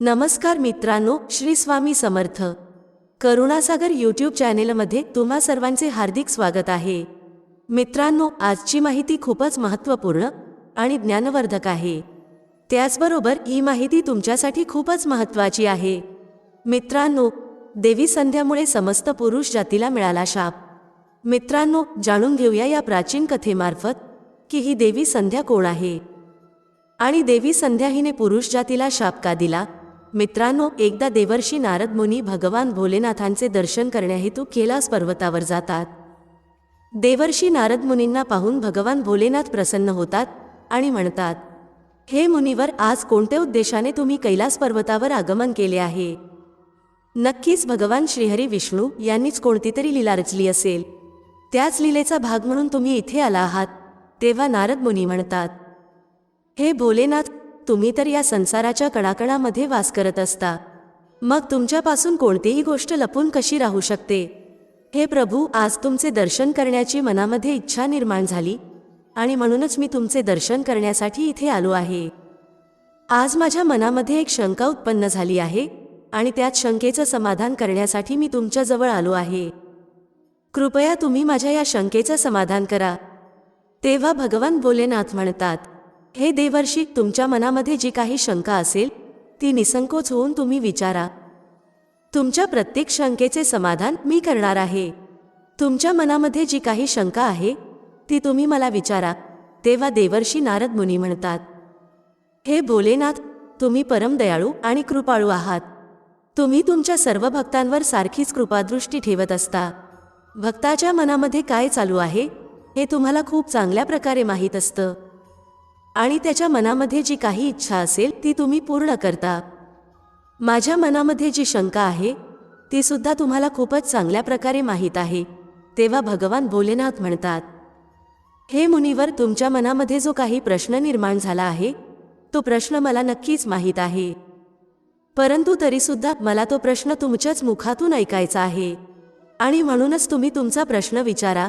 नमस्कार मित्रांनो श्री स्वामी समर्थ. करुणासागर यूट्यूब चॅनेलमध्ये तुम्हा सर्वांचे हार्दिक स्वागत आहे. मित्रांनो आजची माहिती खूपच महत्त्वपूर्ण आणि ज्ञानवर्धक आहे. त्याचबरोबर ही माहिती तुमच्यासाठी खूपच महत्त्वाची आहे. मित्रांनो देवी संध्यामुळे समस्त पुरुष जातीला मिळाला शाप. मित्रांनो जाणून घेऊया या प्राचीन कथेमार्फत की ही देवी संध्या कोण आहे? आणि देवी संध्या हिने पुरुष जातीला शाप का दिला? मित्रांनो एकदा देवर्षी नारद मुनी भगवान भोलेनाथांचे दर्शन करण्याहेतू कैलास पर्वतावर जातात. देवर्षी नारद मुनींना पाहून भगवान भोलेनाथ प्रसन्न होतात आणि म्हणतात हे मुनीवर आज कोणत्या उद्देशाने तुम्ही कैलास पर्वतावर आगमन केले आहे? नक्कीच भगवान श्रीहरी विष्णू यांनीच कोणती तरी लीला रचली असेल. त्याच लीलेचा भाग म्हणून तुम्ही इथे आला आहात. तेव्हा नारद मुनी म्हणतात हे भोलेनाथ तुम्ही तर या संसाराच्या कणाकणामध्ये वास करत असता. मग तुमच्यापासून कोणतीही गोष्ट लपून कशी राहू शकते? हे प्रभू आज तुमचे दर्शन करण्याची मनामध्ये इच्छा निर्माण झाली आणि म्हणूनच मी तुमचे दर्शन करण्यासाठी इथे आलो आहे. आज माझ्या मनामध्ये एक शंका उत्पन्न झाली आहे आणि त्यात शंकेचं समाधान करण्यासाठी मी तुमच्याजवळ आलो आहे. कृपया तुम्ही माझ्या या शंकेचं समाधान करा. तेव्हा भगवान भोलेनाथ म्हणतात हे देवर्षी तुमच्या मनामध्ये जी काही शंका असेल ती निसंकोच होऊन तुम्ही विचारा. तुमच्या प्रत्येक शंकेचे समाधान मी करणार आहे. तुमच्या मनामध्ये जी काही शंका आहे ती तुम्ही मला विचारा तेव्हा देवर्षी नारद मुनी म्हणतात. हे भोलेनाथ तुम्ही परमदयाळू आणि कृपाळू आहात. तुम्ही तुमच्या सर्व भक्तांवर सारखीच कृपादृष्टी ठेवत असता. भक्ताच्या मनामध्ये काय चालू आहे हे तुम्हाला खूप चांगल्या प्रकारे माहीत असतं. आणि त्याच्या मनामध्ये जी काही इच्छा असेल ती तुम्ही पूर्ण करता. माझ्या मनामध्ये जी शंका आहे ती सुद्धा तुम्हाला खूपच चांगल्या प्रकारे माहीत आहे तेव्हा भगवान भोलेनाथ म्हणतात. हे मुनिवर तुमच्या मनामध्ये जो काही प्रश्न निर्माण झाला आहे तो प्रश्न मला नक्कीच माहीत आहे. परंतु तरीसुद्धा मला तो प्रश्न तुमच्याच मुखातून ऐकायचा आहे. आणि म्हणूनच तुम्ही तुमचा प्रश्न विचारा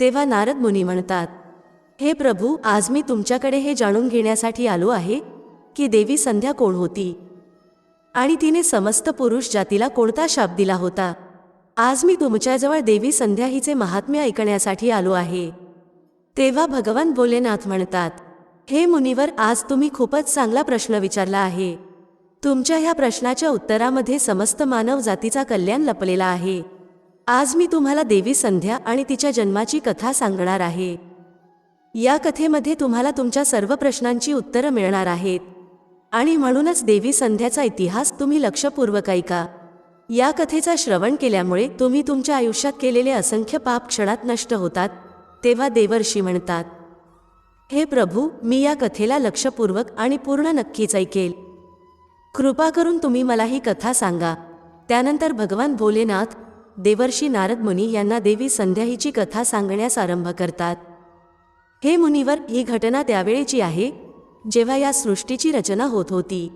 तेव्हा नारद मुनी म्हणतात. हे प्रभू आज मी तुमच्याकडे हे जाणून घेण्यासाठी आलो आहे की देवी संध्या कोण होती? आणि तिने समस्त पुरुष जातीला कोणता शाप दिला होता? आज मी तुमच्याजवळ देवी संध्या हिचे महात्म्य ऐकण्यासाठी आलो आहे. तेव्हा भगवान भोलेनाथ म्हणतात हे मुनिवर आज तुम्ही खूपच चांगला प्रश्न विचारला आहे. तुमच्या ह्या प्रश्नाच्या उत्तरामध्ये समस्त मानव जातीचा कल्याण लपलेला आहे. आज मी तुम्हाला देवी संध्या आणि तिच्या जन्माची कथा सांगणार आहे. या कथेमध्ये तुम्हाला तुमच्या सर्व प्रश्नांची उत्तरं मिळणार आहेत. आणि म्हणूनच देवी संध्याचा इतिहास तुम्ही लक्षपूर्वक ऐका. या कथेचा श्रवण केल्यामुळे तुम्ही तुमच्या आयुष्यात केलेले असंख्य पाप क्षणात नष्ट होतात तेव्हा देवर्षी म्हणतात हे प्रभू मी या कथेला लक्षपूर्वक आणि पूर्ण नक्कीच ऐकेल. कृपा करून तुम्ही मला ही कथा सांगा. त्यानंतर भगवान भोलेनाथ देवर्षी नारद मुनी यांना देवी संध्या हिची कथा सांगण्यास आरंभ करतात. हे मुनिवर ही घटना त्यावेळेची आहे जेव्हा या सृष्टीची रचना होत होती.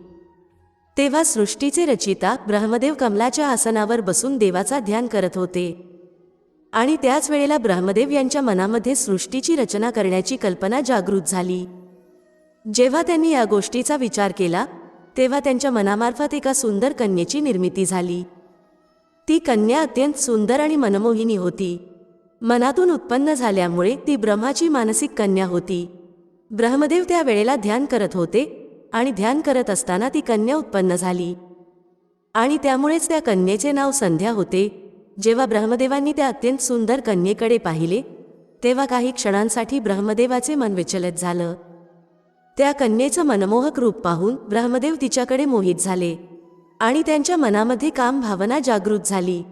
तेव्हा सृष्टीचे रचिता ब्रह्मदेव कमलाच्या आसनावर बसून देवाचा ध्यान करत होते. आणि त्याच वेळेला ब्रह्मदेव यांच्या मनामध्ये सृष्टीची रचना करण्याची कल्पना जागृत झाली. जेव्हा त्यांनी या गोष्टीचा विचार केला तेव्हा त्यांच्या मनामार्फत एका सुंदर कन्येची निर्मिती झाली. ती कन्या अत्यंत सुंदर आणि मनमोहिनी होती. मनातून उत्पन्न झाल्यामुळे ती ब्रह्माची मानसिक कन्या होती. ब्रह्मदेव त्या वेळेला ध्यान करत होते आणि ध्यान करत असताना ती कन्या उत्पन्न झाली. आणि त्यामुळेच त्या कन्येचे नाव संध्या होते. जेव्हा ब्रह्मदेवांनी त्या अत्यंत सुंदर कन्येकडे पाहिले तेव्हा काही क्षणांसाठी ब्रह्मदेवाचे मन विचलित झालं. त्या कन्येचं मनमोहक रूप पाहून ब्रह्मदेव तिच्याकडे मोहित झाले आणि त्यांच्या मनामध्ये काम भावना जागृत झाली.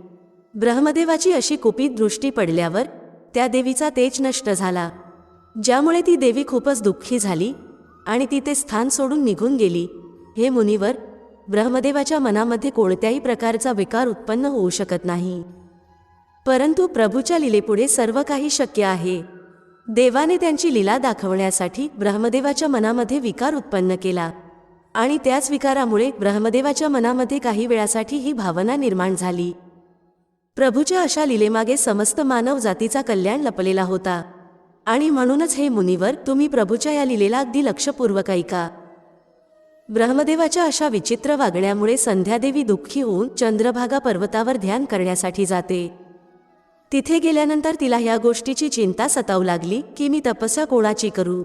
ब्रह्मदेवाची अशी कुपित दृष्टी पडल्यावर त्या देवीचा तेज नष्ट झाला. ज्यामुळे ती देवी खूपच दुःखी झाली आणि ती ते स्थान सोडून निघून गेली. हे मुनिवर ब्रह्मदेवाच्या मनामध्ये कोणत्याही प्रकारचा विकार उत्पन्न होऊ शकत नाही. परंतु प्रभूच्या लीलेपुढे सर्व काही शक्य आहे. देवाने त्यांची लीला दाखवण्यासाठी ब्रह्मदेवाच्या मनामध्ये विकार उत्पन्न केला आणि त्याच विकारामुळे ब्रह्मदेवाच्या मनामध्ये काही वेळासाठी ही भावना निर्माण झाली. प्रभूच्या अशा लीलेमागे समस्त मानव जातीचा कल्याण लपलेला होता. आणि म्हणूनच हे मुनिवर तुम्ही प्रभूच्या या लीलेला अगदी लक्षपूर्वक ऐका. ब्रह्मदेवाच्या अशा विचित्र वागण्यामुळे संध्यादेवी दुःखी होऊन चंद्रभागा पर्वतावर ध्यान करण्यासाठी जाते. तिथे गेल्यानंतर तिला ह्या गोष्टीची चिंता सतावू लागली की मी तपस्या कोणाची करू?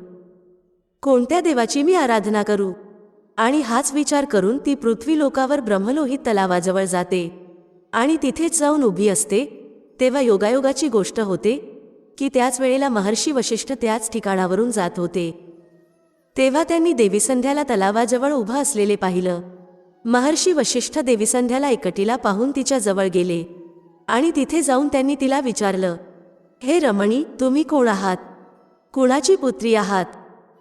कोणत्या देवाची मी आराधना करू? आणि हाच विचार करून ती पृथ्वी लोकावर ब्रह्मलोहित तलावाजवळ जाते. आणि तिथेच जाऊन उभी असते तेव्हा योगायोगाची गोष्ट होते की त्याच वेळेला महर्षी वशिष्ठ त्याच ठिकाणावरून जात होते. तेव्हा त्यांनी देवीसंध्याला तलावाजवळ उभं असलेले पाहिलं. महर्षी वशिष्ठ देवीसंध्याला एकटीला पाहून तिच्या जवळ गेले. आणि तिथे जाऊन त्यांनी तिला विचारलं हे रमणी तुम्ही कोण आहात? कुणाची पुत्री आहात?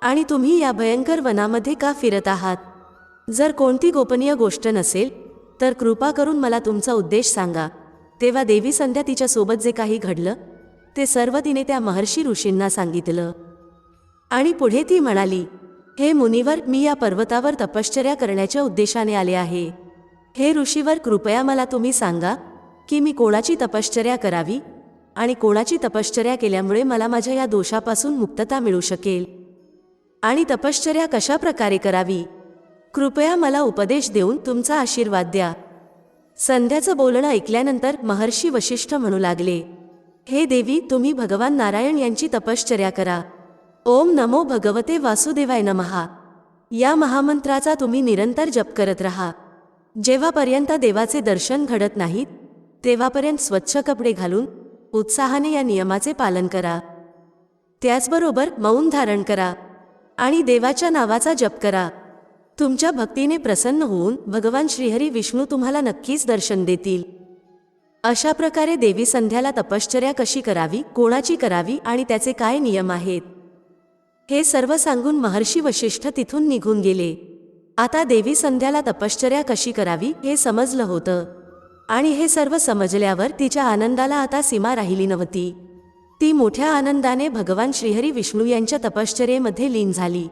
आणि तुम्ही या भयंकर वनामध्ये का फिरत आहात? जर कोणती गोपनीय गोष्ट नसेल तर कृपा करून मला तुमचा उद्देश सांगा. तेव्हा देवी संध्या तिच्यासोबत जे काही घडलं ते सर्व तिने त्या महर्षी ऋषींना सांगितलं. आणि पुढे ती म्हणाली हे मुनिवर मी या पर्वतावर तपश्चर्या करण्याच्या उद्देशाने आले आहे. हे ऋषीवर कृपया मला तुम्ही सांगा की मी कोणाची तपश्चर्या करावी आणि कोणाची तपश्चर्या केल्यामुळे मला माझ्या या दोषापासून मुक्तता मिळू शकेल? आणि तपश्चर्या कशा प्रकारे करावी? कृपया मला उपदेश देऊन तुमचा आशीर्वाद द्या. संध्याचं बोलणं ऐकल्यानंतर महर्षी वशिष्ठ म्हणू लागले हे देवी तुम्ही भगवान नारायण यांची तपश्चर्या करा. ओम नमो भगवते वासुदेवाय नमहा. या महामंत्राचा तुम्ही निरंतर जप करत राहा. जेव्हापर्यंत देवाचे दर्शन घडत नाहीत तेव्हापर्यंत स्वच्छ कपडे घालून उत्साहाने या नियमाचे पालन करा. त्याचबरोबर मौन धारण करा आणि देवाच्या नावाचा जप करा. तुमच्या भक्तीने प्रसन्न होऊन भगवान श्रीहरी विष्णू तुम्हाला नक्कीच दर्शन देतील. अशा प्रकारे देवी संध्याला तपश्चर्या कशी करावी कोणाची करावी आणि त्याचे काय नियम आहेत? हे सर्व सांगून महर्षी वशिष्ठ तिथून निघून गेले. आता देवी संध्याला तपश्चर्या कशी करावी हे समजलं होतं. आणि हे सर्व समजल्यावर तिच्या आनंदाला आता सीमा राहिली नव्हती. ती मोठ्या आनंदाने भगवान श्रीहरी विष्णू यांच्या तपश्चर्येमध्ये लीन झाली.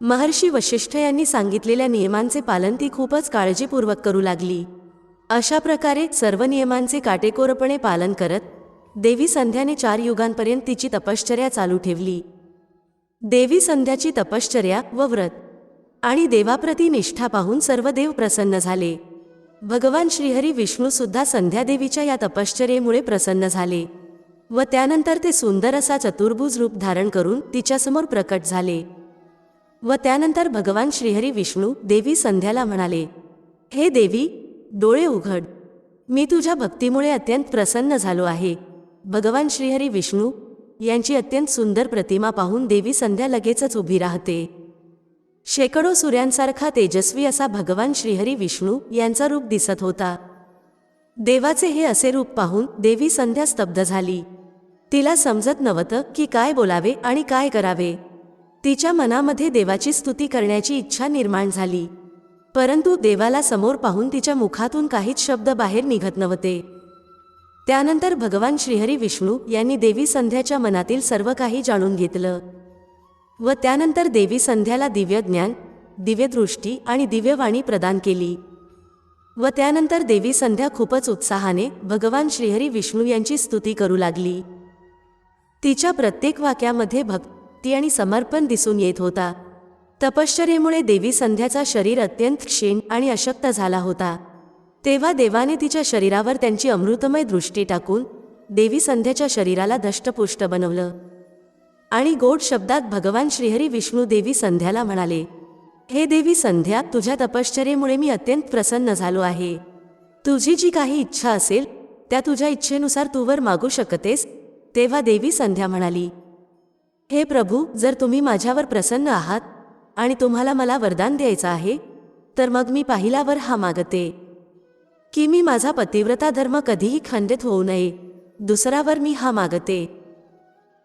महर्षी वशिष्ठ यांनी सांगितलेल्या नियमांचे पालन ती खूपच काळजीपूर्वक करू लागली. अशा प्रकारे सर्व नियमांचे काटेकोरपणे पालन करत देवी संध्याने चार युगांपर्यंत तिची तपश्चर्या चालू ठेवली. देवी संध्याची तपश्चर्या व व्रत आणि देवाप्रती निष्ठा पाहून सर्व देव प्रसन्न झाले. भगवान श्रीहरी विष्णूसुद्धा संध्यादेवीच्या या तपश्चर्येमुळे प्रसन्न झाले व त्यानंतर ते सुंदर असा चतुर्भुज रूप धारण करून तिच्यासमोर प्रकट झाले. व त्यानंतर भगवान श्रीहरी विष्णू देवी संध्याला म्हणाले हे देवी डोळे उघड. मी तुझ्या भक्तीमुळे अत्यंत प्रसन्न झालो आहे. भगवान श्रीहरी विष्णू यांची अत्यंत सुंदर प्रतिमा पाहून देवी संध्या लगेचच उभी राहते. शेकडो सूर्यांसारखा तेजस्वी असा भगवान श्रीहरी विष्णू यांचा रूप दिसत होता. देवाचे हे असे रूप पाहून देवी संध्या स्तब्ध झाली. तिला समजत नव्हतं की काय बोलावे आणि काय करावे. तिच्या मनामध्ये देवाची स्तुती करण्याची इच्छा निर्माण झाली. परंतु देवाला समोर पाहून तिच्या मुखातून काहीच शब्द बाहेर निघत नव्हते. त्यानंतर भगवान श्रीहरी विष्णू यांनी देवी संध्याच्या मनातील सर्व काही जाणून घेतलं व त्यानंतर देवी संध्याला दिव्य ज्ञान दिव्यदृष्टी आणि दिव्यवाणी प्रदान केली व त्यानंतर देवी संध्या खूपच उत्साहाने भगवान श्रीहरी विष्णू यांची स्तुती करू लागली. तिच्या प्रत्येक वाक्यामध्ये भक्त आणि समर्पण दिसून येत होता. तपश्चर्येमुळे देवी संध्याचा शरीर अत्यंत क्षीण आणि अशक्त झाला होता. तेव्हा देवाने तिच्या शरीरावर त्यांची अमृतमय दृष्टी टाकून देवी संध्याच्या शरीराला दष्टपुष्ट बनवलं. आणि गोड शब्दात भगवान श्रीहरी विष्णू देवी संध्याला म्हणाले हे देवी संध्या तुझ्या तपश्चर्येमुळे मी अत्यंत प्रसन्न झालो आहे. तुझी जी काही इच्छा असेल त्या तुझ्या इच्छेनुसार तूवर मागू शकतेस तेव्हा देवी संध्या म्हणाली हे प्रभू जर तुम्ही माझ्यावर प्रसन्न आहात आणि तुम्हाला मला वरदान द्यायचं आहे तर मग मी पाहिल्यावर हा मागते. की मी माझा पतिव्रता धर्म कधीही खंडित होऊ नये दुसरावर मी हा मागते.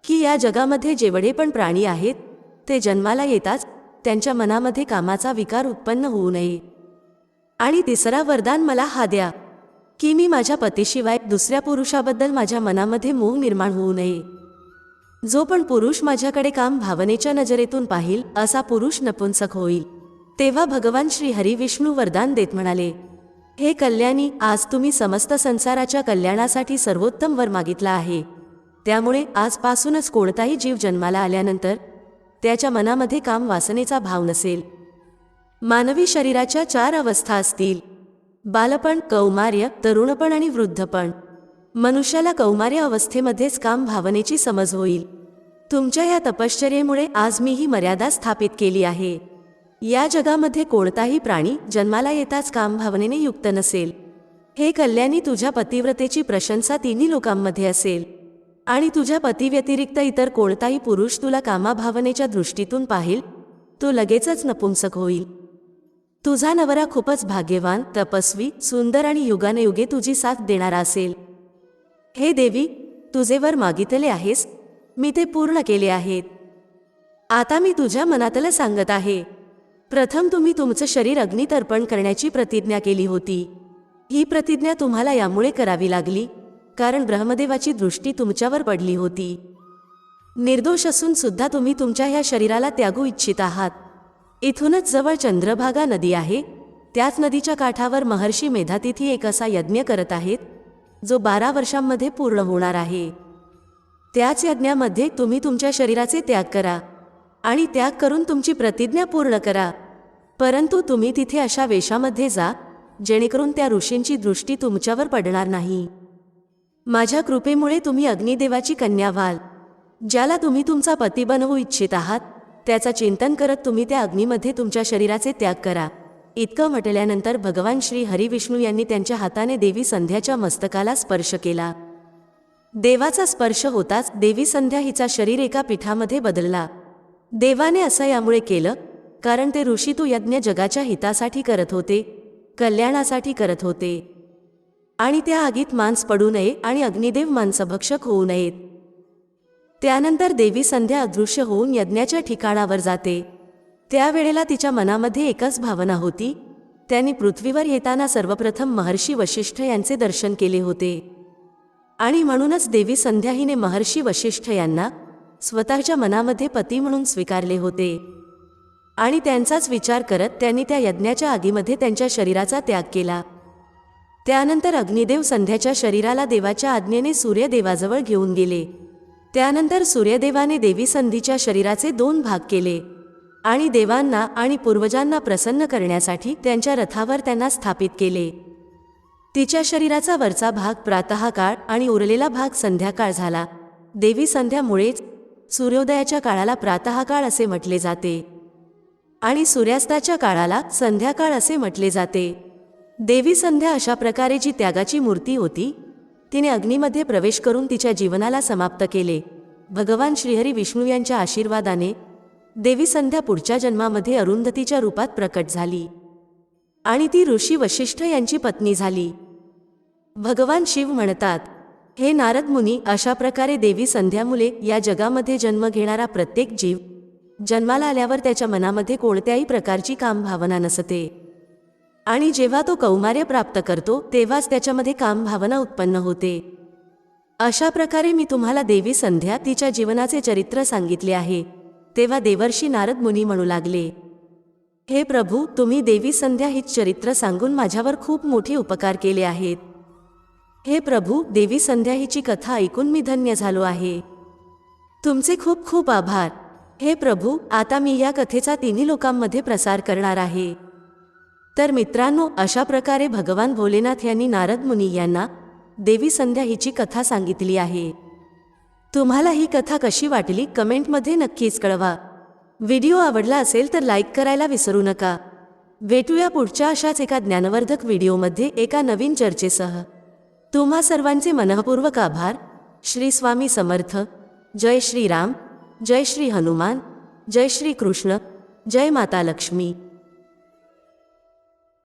की या जगामध्ये जेवढे पण प्राणी आहेत ते जन्माला येताच त्यांच्या मनामध्ये कामाचा विकार उत्पन्न होऊ नये. आणि तिसरा वरदान मला हा द्या की मी माझ्या पतीशिवाय दुसऱ्या पुरुषाबद्दल माझ्या मनामध्ये मोह निर्माण होऊ नये. जो पण पुरुष माझ्याकडे काम भावनेच्या नजरेतून पाहिल असा पुरुष नपुंसक होईल. तेव्हा भगवान श्री हरी विष्णू वरदान देत म्हणाले हे कल्याणी आज तुम्ही समस्त संसाराच्या कल्याणासाठी सर्वोत्तम वर मागितला आहे. त्यामुळे आजपासूनच कोणताही जीव जन्माला आल्यानंतर त्याच्या मनामध्ये काम वासनेचा भाव नसेल. मानवी शरीराच्या चार अवस्था असतील. बालपण कौमार्य तरुणपण आणि वृद्धपण. मनुष्याला कौमार्य अवस्थेमध्येच काम भावनेची समज होईल. तुमच्या या तपश्चर्येमुळे आज मी ही मर्यादा स्थापित केली आहे. या जगामध्ये कोणताही प्राणी जन्माला येताच काम भावनेने युक्त नसेल. हे कल्याणी तुझ्या पतिव्रतेची प्रशंसा तिन्ही लोकांमध्ये असेल. आणि तुझ्या पतीव्यतिरिक्त इतर कोणताही पुरुष तुला कामाभावनेच्या दृष्टीतून पाहिल तो लगेचच नपुंसक होईल. तुझा नवरा खूपच भाग्यवान तपस्वी सुंदर आणि युगानयुगे तुझी साथ देणारा असेल. हे देवी तुझे वर मागितले आहेस? मी ते पूर्ण केले आहेत. आता मी तुझ्या मनातलं सांगत आहे. प्रथम तुम्ही तुमचं शरीर अग्नीत अर्पण करण्याची प्रतिज्ञा केली होती. ही प्रतिज्ञा तुम्हाला यामुळे करावी लागली कारण ब्रह्मदेवाची दृष्टी तुमच्यावर पडली होती. निर्दोष असून सुद्धा तुम्ही तुमच्या ह्या शरीराला त्यागू इच्छित आहात. इथूनच जवळ चंद्रभागा नदी आहे. त्याच नदीच्या काठावर महर्षी मेधातिथी एक असा यज्ञ करत आहेत जो बारा वर्षांमध्ये पूर्ण होणार आहे. त्याच यज्ञामध्ये तुम्ही तुमच्या शरीराचे त्याग करा आणि त्याग करून तुमची प्रतिज्ञा पूर्ण करा. परंतु तुम्ही तिथे अशा वेशामध्ये जा जेणेकरून त्या ऋषींची दृष्टी तुमच्यावर पडणार नाही. माझ्या कृपेमुळे तुम्ही अग्निदेवाची कन्या व्हाल. ज्याला तुम्ही तुमचा पती बनवू इच्छित आहात त्याचा चिंतन करत तुम्ही त्या अग्नीमध्ये तुमच्या शरीराचे त्याग करा. इतकं म्हटल्यानंतर भगवान श्री हरिविष्णू यांनी त्यांच्या हाताने देवी संध्याच्या मस्तकाला स्पर्श केला. देवाचा स्पर्श होताच देवी संध्या हिचा शरीर एका पीठामध्ये बदलला. देवाने असं यामुळे केलं कारण ते ऋषी तू यज्ञ जगाच्या हितासाठी करत होते कल्याणासाठी करत होते. आणि त्या आगीत मांस पडू नये आणि अग्निदेव मांसभक्षक होऊ नयेत. त्यानंतर देवी संध्या अदृश्य होऊन यज्ञाच्या ठिकाणावर जाते. त्यावेळेला तिच्या मनामध्ये एकच भावना होती. त्यांनी पृथ्वीवर येताना सर्वप्रथम महर्षी वशिष्ठ यांचे दर्शन केले होते. आणि म्हणूनच देवी संध्या हिने महर्षी वशिष्ठ यांना स्वतःच्या मनामध्ये पती म्हणून स्वीकारले होते. आणि त्यांचाच विचार करत त्यांनी त्या यज्ञाच्या आगीमध्ये त्यांच्या शरीराचा त्याग केला. त्यानंतर अग्निदेव संध्याच्या शरीराला देवाच्या आज्ञेने सूर्यदेवाजवळ घेऊन गेले. त्यानंतर सूर्यदेवाने देवी संधीच्या शरीराचे दोन भाग केले. आणि देवांना आणि पूर्वजांना प्रसन्न करण्यासाठी त्यांच्या रथावर त्यांना स्थापित केले. तिच्या शरीराचा वरचा भाग प्रातःकाळ आणि उरलेला भाग संध्याकाळ झाला. देवी संध्यामुळेच सूर्योदयाच्या काळाला प्रातःकाळ असे म्हटले जाते. आणि सूर्यास्ताच्या काळाला संध्याकाळ असे म्हटले जाते. देवी संध्या अशा प्रकारे जी त्यागाची मूर्ती होती तिने अग्नीमध्ये प्रवेश करून तिच्या जीवनाला समाप्त केले. भगवान श्रीहरी विष्णू यांच्या आशीर्वादाने देवी संध्या पुढच्या जन्मामध्ये अरुंधतीच्या रूपात प्रकट झाली. आणि ती ऋषी वशिष्ठ यांची पत्नी झाली. भगवान शिव म्हणतात हे नारद मुनी अशा प्रकारे देवी संध्यामुळे या जगामध्ये जन्म घेणारा प्रत्येक जीव जन्माला आल्यावर त्याच्या मनामध्ये कोणत्याही प्रकारची काम भावना नसते. आणि जेव्हा तो कौमार्य प्राप्त करतो तेव्हाच त्याच्यामध्ये काम भावना उत्पन्न होते. अशा प्रकारे मी तुम्हाला देवी संध्या तिच्या जीवनाचे चरित्र सांगितले आहे. तेव्हा देवर्षी नारद मुनी म्हणू लागले हे प्रभू तुम्ही देवी संध्या हिच चरित्र सांगून माझ्यावर खूप मोठे उपकार केले आहेत. हे प्रभू देवी संध्या हिची कथा ऐकून मी धन्य झालो आहे. तुमचे खूप खूप आभार. हे प्रभू आता मी या कथेचा तिन्ही लोकांमध्ये प्रसार करणार आहे. तर मित्रांनो अशा प्रकारे भगवान भोलेनाथ यांनी नारद मुनी यांना देवी संध्या हिची कथा सांगितली आहे. तुम्हाला ही कथा कशी वाटली कमेंटमध्ये नक्कीच कळवा. व्हिडिओ आवडला असेल तर लाईक करायला विसरू नका. भेटूया पुढच्या अशाच एका ज्ञानवर्धक व्हिडिओमध्ये एका नवीन चर्चेसह. तुम्हा सर्वांचे मनःपूर्वक आभार. श्री स्वामी समर्थ. जय श्री राम. जय श्री हनुमान. जय श्री कृष्ण. जय माता लक्ष्मी.